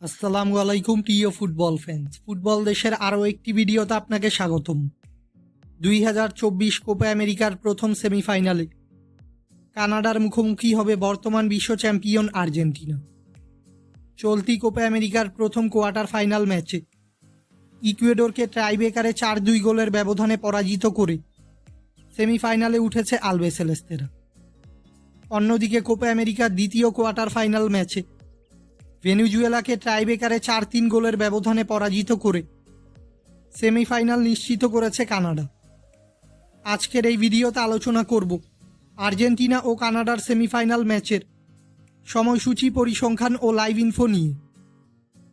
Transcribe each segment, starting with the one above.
আসসালামু আলাইকুম, প্রিয় ফুটবল ফ্যান্স ফুটবল দেশের আরও একটি ভিডিওতে আপনাকে স্বাগতম। দুই হাজার চব্বিশ কোপা আমেরিকার প্রথম সেমিফাইনালে কানাডার মুখোমুখি হবে বর্তমান বিশ্ব চ্যাম্পিয়ন আর্জেন্টিনা। চলতি কোপা আমেরিকার প্রথম কোয়ার্টার ফাইনাল ম্যাচে ইকুয়েডরকে ট্রাইবেকারে চার দুই গোলের ব্যবধানে পরাজিত করে সেমিফাইনালে উঠেছে আলবেসেলেস্তেরা অন্যদিকে কোপা আমেরিকার দ্বিতীয় কোয়ার্টার ফাইনাল ম্যাচে ভেনেজুয়েলাকে ট্রাইবেকারে চার তিন গোলের ব্যবধানে পরাজিত করে সেমিফাইনাল নিশ্চিত করেছে কানাডা। আজকের এই ভিডিওতে আলোচনা করব আর্জেন্টিনা ও কানাডার সেমিফাইনাল ম্যাচের সময়সূচি, পরিসংখ্যান ও লাইভ ইনফো নিয়ে।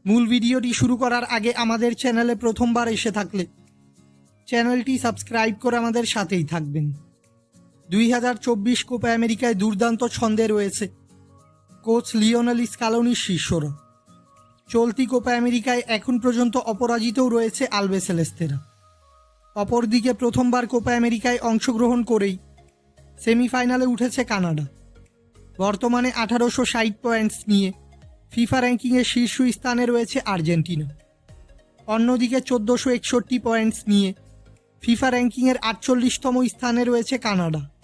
মূল ভিডিওটি শুরু করার আগে আমাদের চ্যানেলে প্রথমবার এসে থাকলে চ্যানেলটি সাবস্ক্রাইব করে আমাদের সাথেই থাকবেন। দুই হাজার চব্বিশ কোপা আমেরিকায় দুর্দান্ত ছন্দে রয়েছে কোচ লিওনেল স্কালোনির শিষ্যরা চলতি কোপা আমেরিকায় এখন পর্যন্ত অপরাজিতও রয়েছে আলবেসেলেস্তেরা অপরদিকে প্রথমবার কোপা আমেরিকায় অংশগ্রহণ করেই সেমিফাইনালে উঠেছে কানাডা। বর্তমানে আঠারোশো ষাট পয়েন্টস নিয়ে ফিফা র্যাঙ্কিংয়ে শীর্ষ স্থানে রয়েছে আর্জেন্টিনা। অন্যদিকে চোদ্দোশো একষট্টি পয়েন্টস নিয়ে ফিফা র্যাঙ্কিংয়ের আটচল্লিশতম স্থানে রয়েছে কানাডা।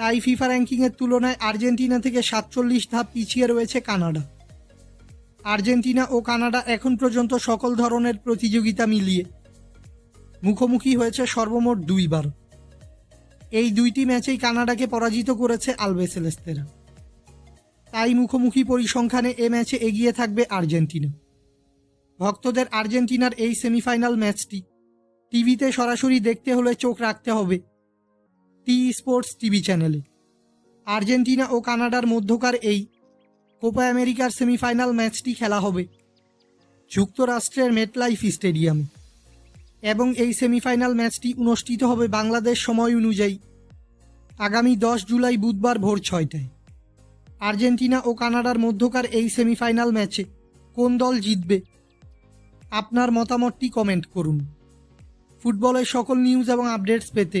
তাই ফিফা র্যাঙ্কিংয়ের তুলনায় আর্জেন্টিনা থেকে সাতচল্লিশ ধাপ পিছিয়ে রয়েছে কানাডা। আর্জেন্টিনা ও কানাডা এখন পর্যন্ত সকল ধরনের প্রতিযোগিতা মিলিয়ে মুখোমুখি হয়েছে সর্বমোট দুইবার। এই দুইটি ম্যাচেই কানাডাকে পরাজিত করেছে আলবেসেলেস্তেরা তাই মুখোমুখি পরিসংখ্যানে এ ম্যাচে এগিয়ে থাকবে আর্জেন্টিনা। ভক্তদের আর্জেন্টিনার এই সেমিফাইনাল ম্যাচটি টিভিতে সরাসরি দেখতে হলে চোখ রাখতে হবে। টি স্পোর্টস টিভি চ্যানেলে। আর্জেন্টিনা ও কানাডার মধ্যকার এই কোপা আমেরিকার সেমিফাইনাল ম্যাচটি খেলা হবে যুক্তরাষ্ট্রের মেটলাইফ স্টেডিয়ামে। এবং এই সেমিফাইনাল ম্যাচটি অনুষ্ঠিত হবে বাংলাদেশ সময় অনুযায়ী আগামী দশ জুলাই বুধবার ভোর ছয়টায়। আর্জেন্টিনা ও কানাডার মধ্যকার এই সেমিফাইনাল ম্যাচে কোন দল জিতবে? আপনার মতামতটি কমেন্ট করুন। ফুটবলের সকল নিউজ এবং আপডেটস পেতে